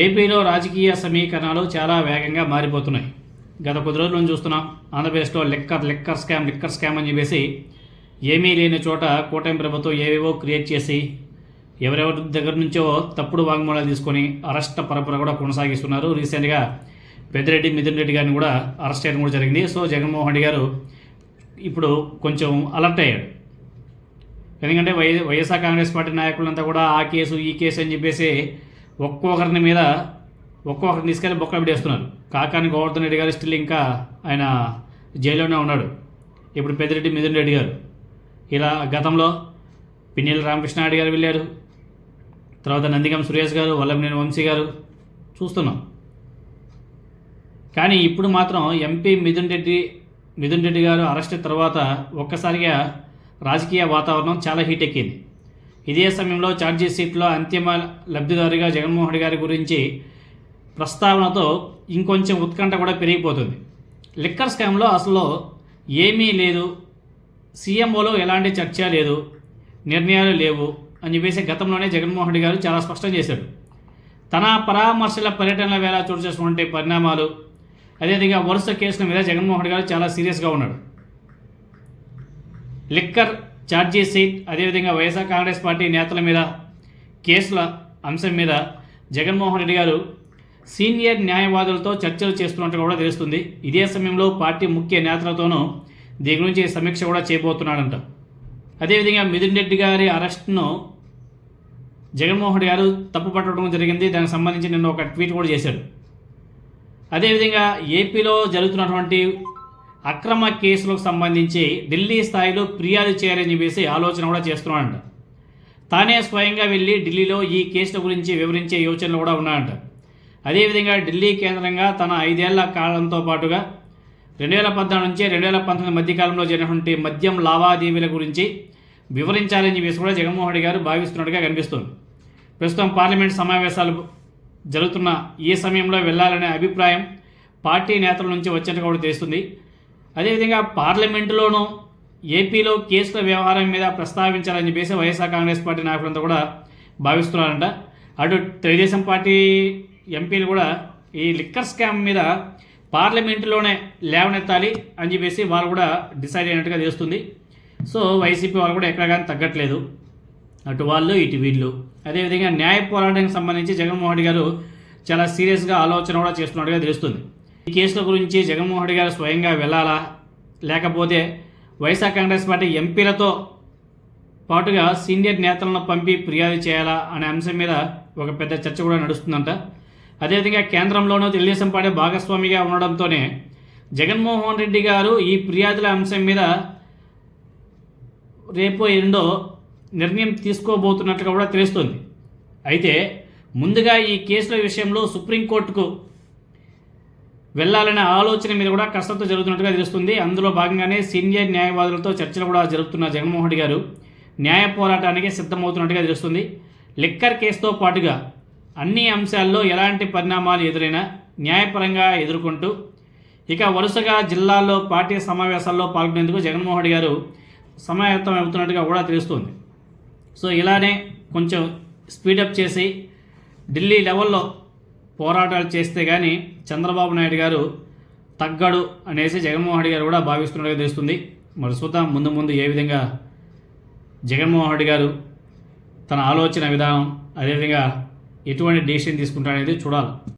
ఏపీలో రాజకీయ సమీకరణాలు చాలా వేగంగా మారిపోతున్నాయి. గత కొద్ది రోజుల నుంచి చూస్తున్నాం ఆంధ్రప్రదేశ్లో liquor liquor scam liquor scam అని చెప్పేసి ఏమీ లేని చోట కూటమి ప్రభుత్వం ఏవేవో క్రియేట్ చేసి ఎవరెవరి దగ్గర నుంచో తప్పుడు వాంగ్మూలాలు తీసుకొని అరెస్ట్ పరపర కూడా కొనసాగిస్తున్నారు. రీసెంట్గా పెద్దిరెడ్డి మిథున్ రెడ్డి గారిని కూడా అరెస్ట్ చేయడం కూడా జరిగింది. సో జగన్మోహన్ రెడ్డి గారు ఇప్పుడు కొంచెం అలర్ట్ అయ్యాడు. ఎందుకంటే వై వైఎస్ఆర్ కాంగ్రెస్ పార్టీ నాయకులంతా కూడా ఆ కేసు ఈ కేసు అని చెప్పేసి ఒక్కొక్కరిని మీద ఒక్కొక్కరిని తీసుకెళ్ళి బొక్క పెట్టేస్తున్నారు. కాకాని గోవర్ధన్ రెడ్డి గారు స్టిల్ ఇంకా ఆయన జైల్లోనే ఉన్నాడు. ఇప్పుడు పెద్దిరెడ్డి మిథున్ రెడ్డి గారు. ఇలా గతంలో పిన్నెల రామకృష్ణారెడ్డి గారు వెళ్ళారు. తర్వాత నందిగం సురేష్ గారు వల్లభనేని వంశీ గారు చూస్తున్నాం. కానీ ఇప్పుడు మాత్రం ఎంపీ మిథున్ రెడ్డి మిథున్ రెడ్డి గారు అరెస్ట్ తర్వాత ఒక్కసారిగా రాజకీయ వాతావరణం చాలా హీట్ ఎక్కింది. ఇదే సమయంలో ఛార్జీ సీట్లో అంతిమ లబ్ధిదారుగా జగన్మోహన్ రెడ్డి గారి గురించి ప్రస్తావనతో ఇంకొంచెం ఉత్కంఠ కూడా పెరిగిపోతుంది. లిక్కర్ స్కామ్లో అసలు ఏమీ లేదు. సీఎంఓలో ఎలాంటి చర్చ లేదు. నిర్ణయాలు లేవు అని చెప్పేసి గతంలోనే జగన్మోహన్ రెడ్డి గారు చాలా స్పష్టం చేశాడు తన పరామర్శల పర్యటనల వేళ చోటు చేసుకునే పరిణామాలు అదేవిధంగా వరుస కేసుల మీద జగన్మోహన్ రెడ్డి గారు చాలా సీరియస్గా ఉన్నాడు లిక్కర్ ఛార్జీ సీట్ అదేవిధంగా వైఎస్ఆర్ కాంగ్రెస్ పార్టీ నేతల మీద కేసుల అంశం మీద జగన్మోహన్ రెడ్డి గారు సీనియర్ న్యాయవాదులతో చర్చలు చేస్తున్నట్టు కూడా తెలుస్తుంది. ఇదే సమయంలో పార్టీ ముఖ్య నేతలతోనూ దీని గురించి సమీక్ష కూడా చేయబోతున్నాడంట. అదేవిధంగా మిథున్ రెడ్డి గారి అరెస్ట్ను జగన్మోహన్ రెడ్డి గారు తప్పుపట్టడం జరిగింది. దానికి సంబంధించి నిన్న ఒక ట్వీట్ కూడా చేశాడు. అదేవిధంగా ఏపీలో జరుగుతున్నటువంటి అక్రమ కేసులకు సంబంధించి ఢిల్లీ స్థాయిలో ఫిర్యాదు చేయాలని చెప్పేసి ఆలోచన కూడా చేస్తున్నాడంట. తానే స్వయంగా వెళ్ళి ఢిల్లీలో ఈ కేసుల గురించి వివరించే యోచనలు కూడా ఉన్నాయంట. అదేవిధంగా ఢిల్లీ కేంద్రంగా తన ఐదేళ్ళ కాలంతో పాటుగా రెండు వేల పద్నాలుగు నుంచి రెండు వేల పంతొమ్మిది మధ్యకాలంలో జరిగినటువంటి మద్యం లావాదేవీల గురించి వివరించాలని చెప్పేసి కూడా జగన్మోహన్ రెడ్డి గారు భావిస్తున్నట్టుగా కనిపిస్తుంది. ప్రస్తుతం పార్లమెంట్ సమావేశాలు జరుగుతున్న ఈ సమయంలో వెళ్ళాలనే అభిప్రాయం పార్టీ నేతల నుంచి వచ్చినట్టు కూడా తెలుస్తుంది. అదేవిధంగా పార్లమెంటులోనూ ఏపీలో కేసుల వ్యవహారం మీద ప్రస్తావించాలని చెప్పేసి వైఎస్ఆర్ కాంగ్రెస్ పార్టీ నాయకులంతా కూడా భావిస్తున్నారంట. అటు తెలుగుదేశం పార్టీ ఎంపీలు కూడా ఈ లిక్కర్ స్కామ్ మీద పార్లమెంటులోనే లేవనెత్తాలి అని చెప్పేసి వారు కూడా డిసైడ్ అయినట్టుగా తెలుస్తుంది. సో వైసీపీ వాళ్ళు కూడా ఎక్కడ కానీ తగ్గట్లేదు. అటు వాళ్ళు ఇటు వీళ్ళు. అదేవిధంగా న్యాయ పోరాటానికి సంబంధించి జగన్మోహన్ రెడ్డి గారు చాలా సీరియస్గా ఆలోచన కూడా చేస్తున్నట్టుగా తెలుస్తుంది. ఈ కేసుల గురించి జగన్మోహన్ రెడ్డి గారు స్వయంగా వెళ్ళాలా లేకపోతే వైఎస్ఆర్ కాంగ్రెస్ పార్టీ ఎంపీలతో పాటుగా సీనియర్ నేతలను పంపి ఫిర్యాదు చేయాలా అనే అంశం మీద ఒక పెద్ద చర్చ కూడా నడుస్తుందంట. అదేవిధంగా కేంద్రంలోనూ తెలుగుదేశం పార్టీ భాగస్వామిగా ఉండడంతోనే జగన్మోహన్ రెడ్డి గారు ఈ ఫిర్యాదుల అంశం మీద రేపో ఎన్నడో నిర్ణయం తీసుకోబోతున్నట్లుగా కూడా తెలుస్తుంది. అయితే ముందుగా ఈ కేసుల విషయంలో సుప్రీంకోర్టుకు వెళ్ళాలనే ఆలోచన మీద కూడా కసరత్తు జరుగుతున్నట్టుగా తెలుస్తుంది. అందులో భాగంగానే సీనియర్ న్యాయవాదులతో చర్చలు కూడా జరుపుతున్న జగన్మోహన్ రెడ్డి గారు న్యాయ పోరాటానికి సిద్ధమవుతున్నట్టుగా తెలుస్తుంది. లిక్కర్ కేసుతో పాటుగా అన్ని అంశాల్లో ఎలాంటి పరిణామాలు ఎదురైనా న్యాయపరంగా ఎదుర్కొంటూ ఇక వరుసగా జిల్లాల్లో పార్టీ సమావేశాల్లో పాల్గొనేందుకు జగన్మోహన్ రెడ్డి గారు సమాయత్తం అవుతున్నట్టుగా కూడా తెలుస్తుంది. సో ఇలానే కొంచెం స్పీడప్ చేసి ఢిల్లీ లెవెల్లో పోరాటాలు చేస్తే కానీ చంద్రబాబు నాయుడు గారు తగ్గడు అనేసి జగన్మోహన్ రెడ్డి గారు కూడా భావిస్తున్నట్టుగా తెలుస్తుంది. మరి చూద్దాం ముందు ముందు ఏ విధంగా జగన్మోహన్ రెడ్డి గారు తన ఆలోచన విధానం అదేవిధంగా ఎటువంటి డెసిషన్ తీసుకుంటాడనేది చూడాలి.